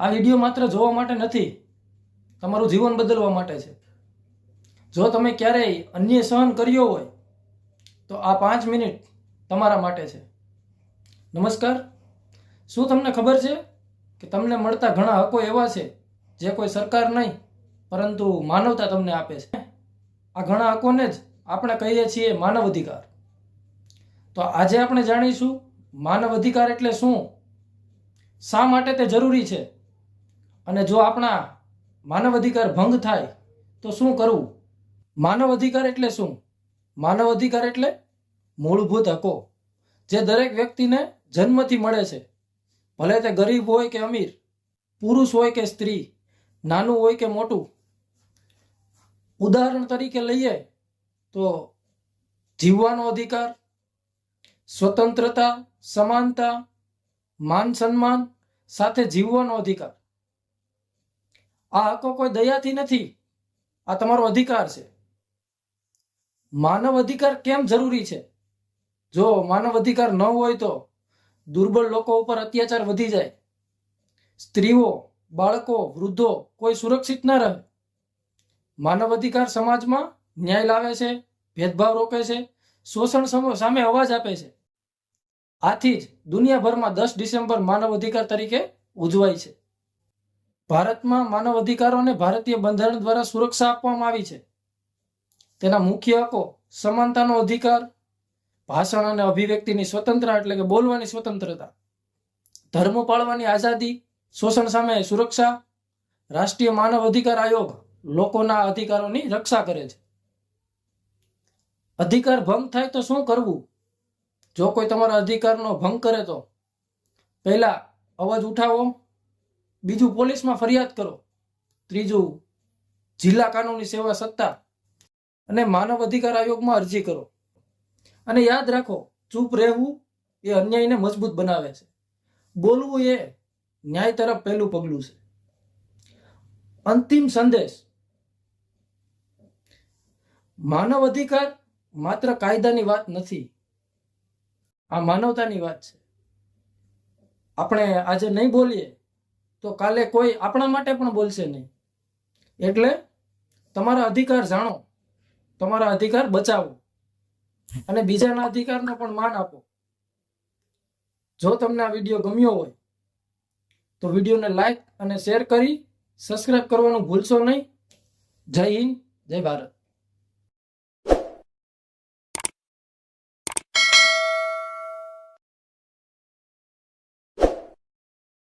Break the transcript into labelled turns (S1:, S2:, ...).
S1: આ વીડિયો માત્ર જોવા માટે નથી, તમારું જીવન બદલવા માટે છે. જો તમે ક્યારેય અન્ય સહન કર્યો હોય, તો આ પાંચ મિનિટ તમારા માટે છે. નમસ્કાર. શું તમને ખબર છે કે તમને મળતા ઘણા હકો એવા છે, જે કોઈ સરકાર નહીં, પરંતુ માનવતા તમને આપે છે? આ ઘણા હકોને જ આપણે કહીએ છીએ માનવ અધિકાર. તો આજે આપણે જાણીશું માનવ અધિકાર એટલે શું? શા માટે તે જરૂરી છે? અને જો આપણા માનવ અધિકાર ભંગ થાય, તો શું કરવું? માનવ અધિકાર એટલે શું? માનવ અધિકાર એટલે મૂળભૂત હકો, જે દરેક વ્યક્તિને જન્મથી મળે છે. ભલે તે ગરીબ હોય કે અમીર, પુરુષ હોય કે સ્ત્રી, નાનું હોય કે મોટું. ઉદાહરણ તરીકે લઈએ તો જીવવાનો અધિકાર, સ્વતંત્રતા, સમાનતા, માન સન્માન સાથે જીવવાનો અધિકાર. આ હકો કોઈ દયાથી નથી. આ તમારો અધિકાર છે. માનવ અધિકાર કેમ જરૂરી છે? જો માનવ અધિકાર ન હોય તો દુર્બળ લોકો ઉપર અત્યાચાર વધી જાય. સ્ત્રીઓ, બાળકો, વૃદ્ધો કોઈ સુરક્ષિત ન રહે. માનવ અધિકાર સમાજમાં ન્યાય લાવે છે, ભેદભાવ રોકે છે, શોષણ સમ- અવાજ આપે છે. આથી જ દુનિયાભરમાં દસ ડિસેમ્બર માનવ અધિકાર તરીકે ઉજવાય છે. ભારતમાં માનવ અધિકારોને ભારતીય બંધારણ દ્વારા સુરક્ષા આપવામાં આવી છે. તેના મુખ્ય હકો સમાનતાનો અધિકાર, ભાષણ અને અભિવ્યક્તિની સ્વતંત્રતા એટલે કે બોલવાની સ્વતંત્રતા, ધર્મ પાળવાની આઝાદી, શોષણ સામે સુરક્ષા, રાષ્ટ્રીય માનવ અધિકાર આયોગ લોકોના અધિકારોની રક્ષા કરે છે. અધિકાર ભંગ થાય તો શું કરવું? જો કોઈ તમારા અધિકારનો ભંગ કરે તો પહેલા અવાજ ઉઠાવો બીજું પોલીસમાં ફરિયાદ કરો. ત્રીજું, જિલ્લા કાનૂની સેવા સત્તા અને માનવ અધિકાર આયોગમાં અરજી કરો. અને યાદ રાખો, ચૂપ રહેવું એ અન્યાયને મજબૂત બનાવે છે. બોલવું એ ન્યાય તરફ પહેલું પગલું છે. અંતિમ સંદેશ. માનવ અધિકાર માત્ર કાયદાની વાત નથી. આ માનવતાની વાત છે. આપણે આજે નહીં બોલીએ. તો કાલે કોઈ આપણા માટે પણ બોલશે નહીં. એટલે તમારા અધિકાર જાણો. તમારા અધિકાર બચાવો. અને બીજાના અધિકારનો પણ માન આપો. જો તમને આ વીડિયો ગમ્યો હોય, તો વિડીયોને લાઈક અને શેર કરી સબસ્ક્રાઇબ કરવાનું ભૂલશો નહીં. જય હિન્દ, જય ભારત.